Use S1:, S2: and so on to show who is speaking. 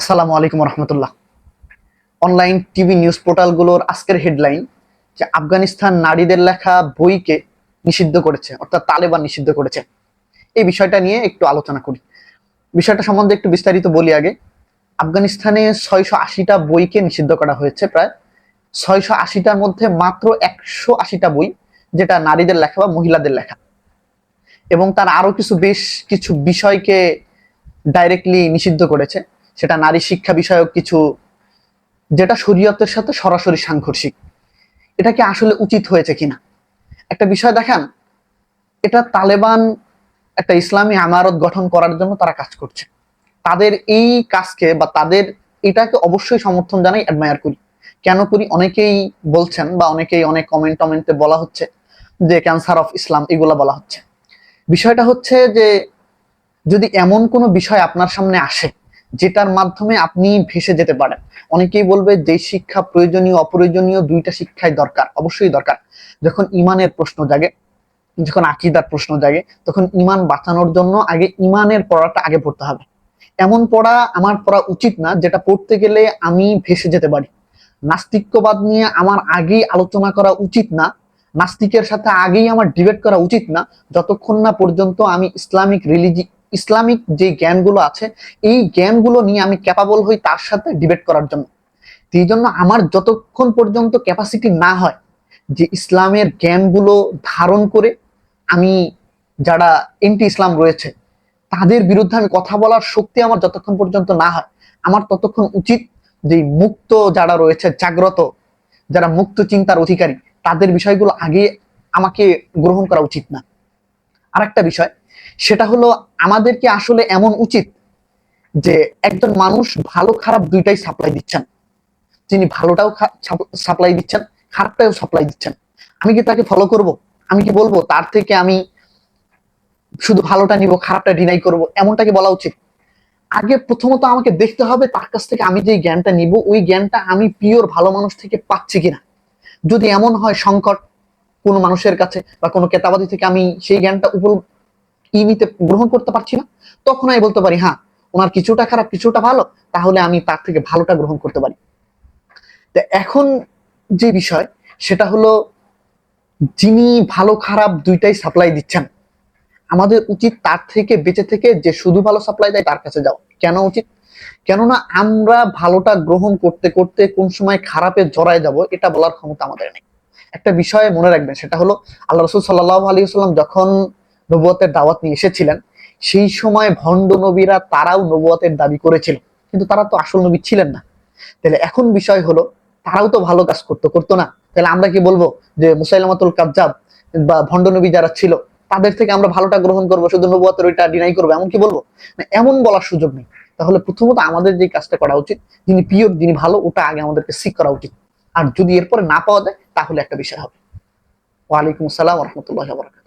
S1: আসসালামু আলাইকুম রহমতুল্লাহ অনলাইন টিভি নিউজ পোর্টালগুলোর আজকের হেডলাইন যে আফগানিস্তান নারীদের লেখা বইকে নিষিদ্ধ করেছে, অর্থাৎ তালেবান নিষিদ্ধ করেছে। এই বিষয়টা নিয়ে একটু আলোচনা করি। বিষয়টা সম্বন্ধে একটু বিস্তারিত বলি আগে। আফগানিস্তানে ছয়শো আশিটা বইকে নিষিদ্ধ করা হয়েছে প্রায়। ছয়শো আশিটার মধ্যে মাত্র একশো আশিটা বই যেটা নারীদের লেখা বা মহিলাদের লেখা। এবং তার আরও কিছু বেশ কিছু বিষয়কে ডাইরেক্টলি নিষিদ্ধ করেছে। সেটা নারী শিক্ষা বিষয়ক কিছু, যেটা শরীয়তের সাথে সরাসরি সাংঘর্ষিক। এটা কি আসলে উচিত হয়েছে কিনা? একটা বিষয় দেখান, এটা তালেবান একটা ইসলামী আমারত গঠন করার জন্য তারা কাজ করছে। তাদের এই কাজকে বা তাদের এটাকে অবশ্যই সমর্থন জানাই অ্যাডমায়ার করি। কেন করি? অনেকেই বলছেন বা অনেকেই অনেক কমেন্ট টমেন্টে বলা হচ্ছে যে ক্যান্সার অফ ইসলাম এগুলা বলা হচ্ছে। বিষয়টা হচ্ছে যে যদি এমন কোনো বিষয় আপনার সামনে আসে যেটার মাধ্যমে আপনি ভেসে যেতে পারেন। অনেকেই বলবে যে শিক্ষা প্রয়োজনীয়, অপ্রয়োজনীয় দুইটা শিক্ষাই দরকার, অবশ্যই দরকার। যখন ইমানের প্রশ্ন জাগে, যখন আকিদার প্রশ্ন জাগে, তখন ইমান বাঁচানোর জন্য আগে ইমানের পড়াটা আগে পড়তে হবে। এমন পড়া আমার পড়া উচিত না, যেটা পড়তে গেলে আমি ভেসে যেতে পারি। নাস্তিক্যবাদ নিয়ে আমার আগেই আলোচনা করা উচিত না, নাস্তিকের সাথে আগেই আমার ডিবেট করা উচিত না, যতক্ষণ না পর্যন্ত আমি ইসলামিক রিলিজি ইসলামিক যে জ্ঞানগুলো আছে, এই জ্ঞানগুলো নিয়ে আমি ক্যাপাবল হই তার সাথে ডিবেট করার জন্য। এই জন্য আমার যতক্ষণ পর্যন্ত ক্যাপাসিটি না হয় যে ইসলামের জ্ঞানগুলো ধারণ করে আমি যারা এন্টি ইসলাম রয়েছে, তাদের বিরুদ্ধে আমি কথা বলার শক্তি আমার যতক্ষণ পর্যন্ত না হয়, আমার ততক্ষণ উচিত যে মুক্ত যারা রয়েছে, জাগ্রত, যারা মুক্ত চিন্তার অধিকারী, তাদের বিষয়গুলো আগে আমাকে গ্রহণ করা উচিত না। আরেকটা বিষয় সেটা হলো আমাদের কি আসলে এমন উচিত যে একজন মানুষ ভালো খারাপ দুইটাই সাপ্লাই দিচ্ছেন। তিনি ভালোটাও সাপ্লাই দিচ্ছেন, খারাপটাও সাপ্লাই দিচ্ছেন। আমি কি তাকে ফলো করব? আমি কি বলব, তার থেকে আমি শুধু ভালোটা নিব, খারাপটা ডিনাই করব? এমনটা কি বলা উচিত? আগে প্রথমত আমাকে দেখতে হবে তার কাছ থেকে আমি যে জ্ঞানটা নিব, ওই জ্ঞানটা আমি পিওর ভালো মানুষ থেকে পাচ্ছি কিনা। যদি এমন হয় সংকট কোনো মানুষের কাছে বা কোনো কেতাবাদি থেকে আমি সেই জ্ঞানটা ই নিতে গ্রহণ করতে পারছি না, তখন আমি বলতে পারি হ্যাঁ ওনার কিছুটা খারাপ, কিছুটা ভালো, তাহলে আমি তার থেকে ভালোটা গ্রহণ করতে পারি। তো এখন যে বিষয়, সেটা হলো, যিনি ভালো, খারাপ দুইটাই সাপ্লাই দিচ্ছেন, আমাদের উচিত তার থেকে, বেঁচে থেকে যে শুধু ভালো সাপ্লাই দেয়, তার কাছে যাও কেন উচিত? কেননা আমরা ভালোটা গ্রহণ করতে করতে কোন সময় খারাপে জড়ায় যাব, এটা বলার ক্ষমতা আমাদের নেই। একটা বিষয় মনে রাখবেন, সেটা হলো, আল্লাহ রসুল সাল্লাহ আলী যখন নবুয়তের দাওয়াত নিয়ে এসেছিলেন। সেই সময় ভণ্ড নবীরা তারাও নবুয়তের দাবি করেছিল, কিন্তু তারা তো আসল নবী ছিলেন না। তাহলে এখন বিষয় হলো, তারাও তো ভালো কাজ করতো করতো না। তাহলে আমরা কি বলব যে মুসাইলামাতুল কাজ্জাব বা ভণ্ড নবী যারা ছিল, তাদের থেকে আমরা ভালোটা গ্রহণ করব, শুধু নবুয়াতের ওইটা ডিনাই করব, এমন কি বলব? না, এমন বলার সুযোগ নেই। তাহলে প্রথমত আমাদের যে কাজটা করা উচিত, যিনি পিওর যিনি ভালো, ওটা আগে আমাদেরকে সিক করা উচিত। আর যদি এরপরে না পাওয়া যায়, তাহলে একটা বিষয় হবে। ওয়ালাইকুম আসসালাম রহমতুল্লাহ বরাকাত